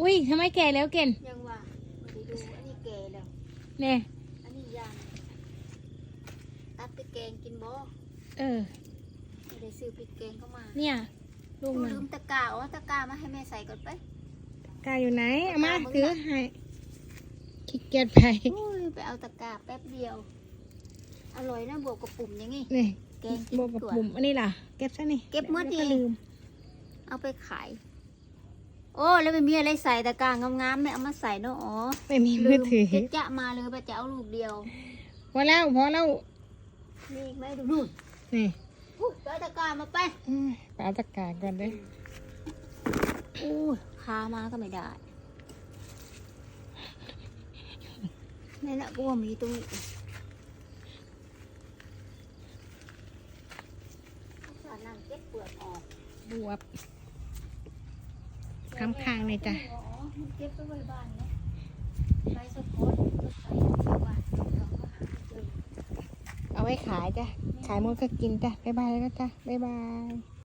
อุ้ยทำไมแก่แล้วเก่นยังว่าไปดูอันนี้แก่แล้วเนี่ยอันนี้ยางตัดไปแกงกินบ่เออไม่ได้ซื้อพริกแกงเข้ามาเนี่ย ลูกกูหนึ่ลืงมตะกร้าอ๋อตะกร้ามาให้แม่ใส่ก่อนไป กายอยู่ไหนเอามาตะกร้ามึงถือน่ะให้ขี้เกียจไปอุ้ยไปเอาตะกร้าแป๊บเดียว อร่อยนะบวกกับปุ่มอย่างงี้ นี่แกงกินบวกกับตัวปุ่มอันนี้ล่ะ เก็บซะนี่เก็บหมดแล้วดิก็ลืม เอาไปขาย โอ้แล้วไม่มีอะไรใส่ตะกร้างามๆไม่เอามาใส่เนาะอ๋อไม่มีลืมือมถือจะจะมาเลยไปจะเอาลูกเดียวพอแล้วพอแล้วมีอีกไหมดูนู่นนี่อุ้ยไปเอาตะกร้ามาไปอืมไปเอาตะกร้าก่อนเด้ออู้ยคามาก็ไม่ได้นี่นแหละกูว่ามีตรงนี้สารนั่งเก็บเปลือกออก บวบ้ำคางเลยจ้ะอ๋อมันเก็บไปไว้บ้านนะโพดก็ใส่ไว้บ้านเราก็หาเอาไว้ขายจ้ะ ขายมดก็กินจ้ะ บ๊ายบายแล้วจ้ะ บ๊ายบาย